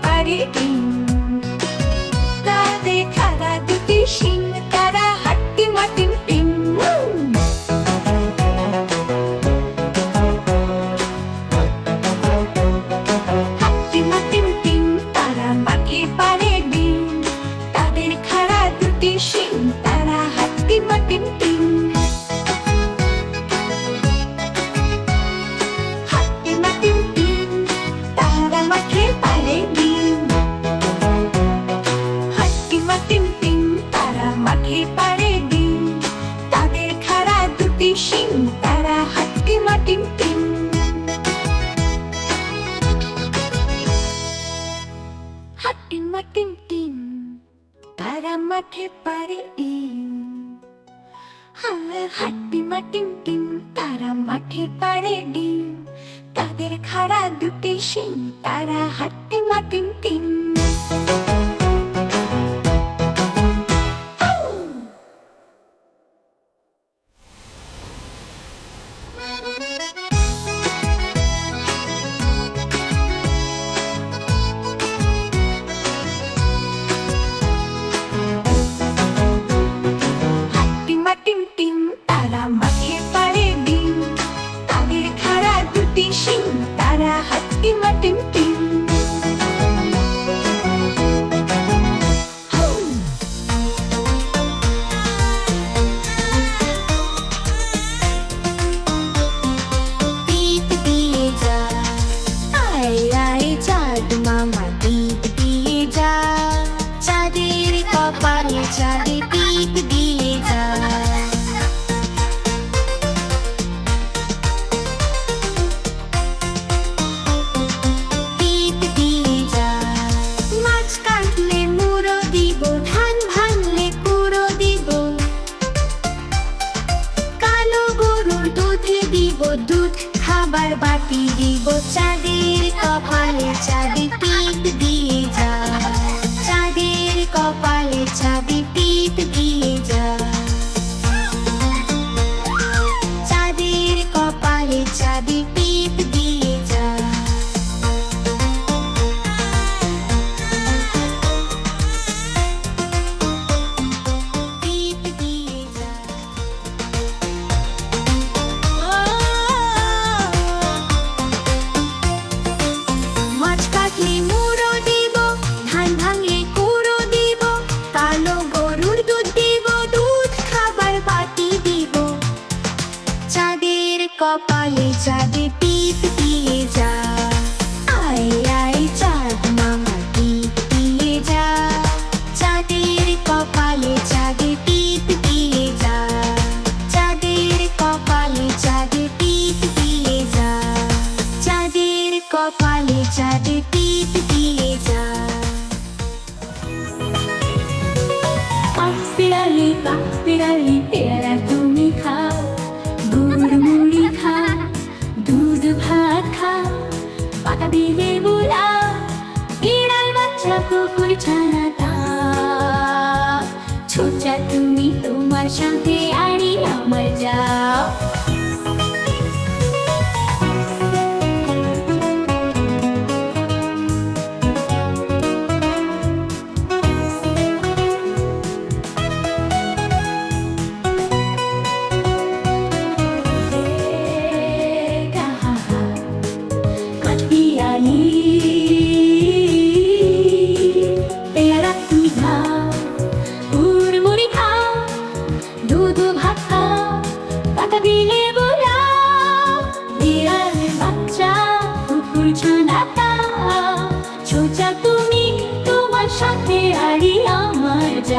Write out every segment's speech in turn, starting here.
Party. 바람막히빠리 হাট্টিমাটিমটিম তারা মাঠের পাড়ে ডিম তাদের খাড়া দুটি সিং তারা হাট্টিমাটিমটিম দীপ দিয়ে যা চাঁদের কপালে চাঁদে দীপ দিয়ে যা দিব দুধ খাবার বাটি দিব চাঁদের কপালে চাঁদে চাঁদে টিপ দিয়ে যা। পাক বিড়ালি পাক বিড়ালি পেয়ারা তুমি খাও, গুড় মুড়ি খা, দুধ ভাত খা, পাতা দিলে বুলা বিড়াল বাচ্চা কুকুর ছানা তুমি তোমার সাথে আড়ি আমার যাও।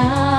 Yang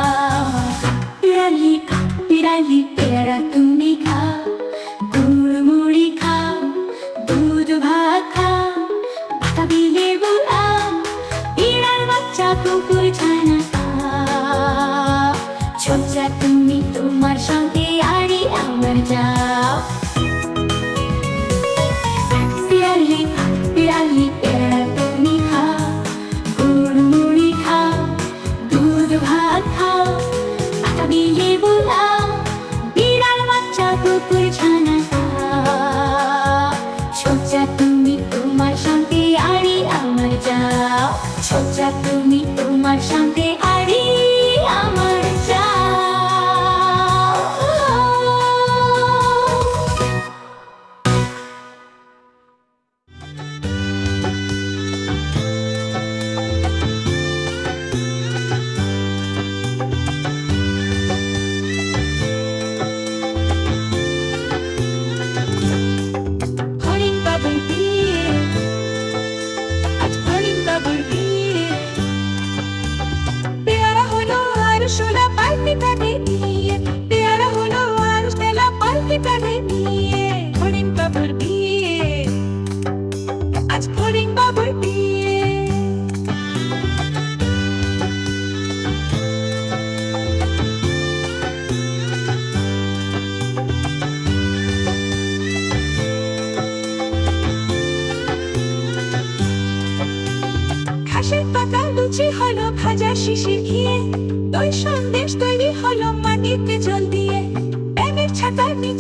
Monterrey.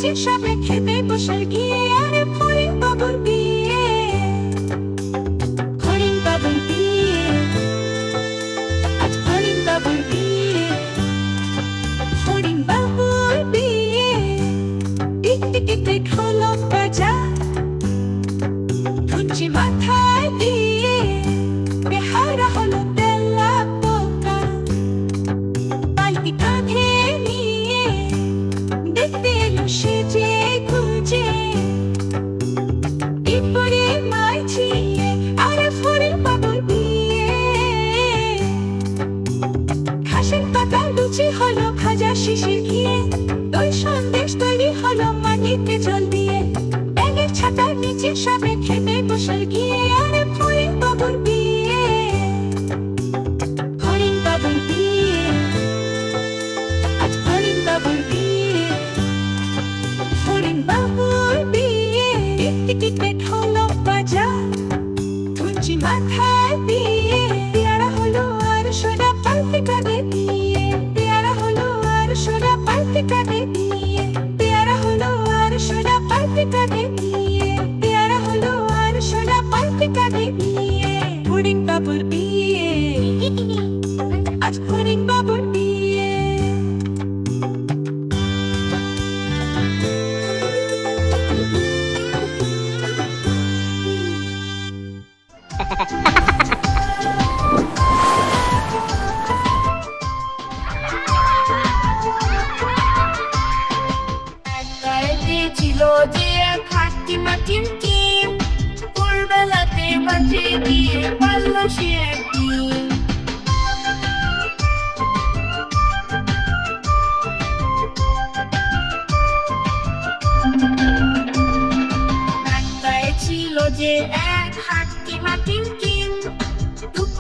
মাছের সাথে খেতে বসে গিয়ে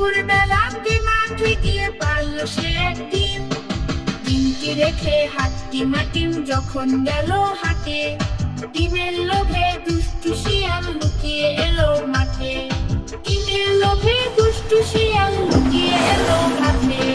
দুপুর বেলাতে মাঠে গিয়ে পারল সে একদিন। ডিমটি রেখে হাতটি মাটিম যখন গেল হাটে টিমের লোভে দুষ্টু শিয়াল লুকিয়ে এলো মাঠে। টিমের লোভে দুষ্টু শিয়াল লুকিয়ে এলো মাঠে।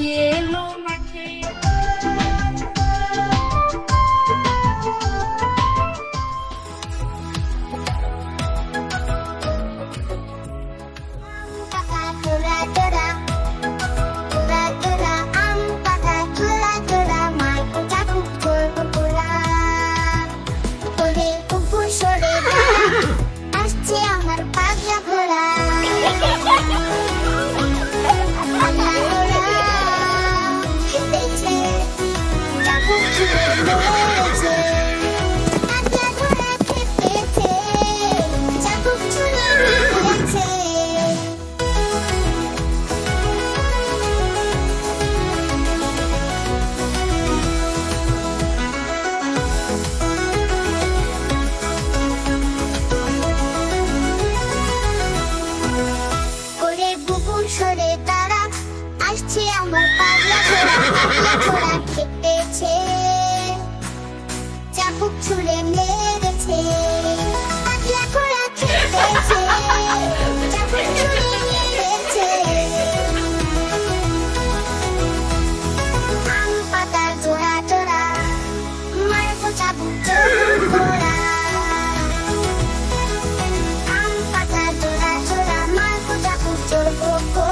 yeah. সরে তারা। আসছে আমার পাগলা ঘোড়া। পাগলা ঘোড়া খেপেছে চাপুক ছুড়ে মেরেছে। Don't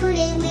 Por ele.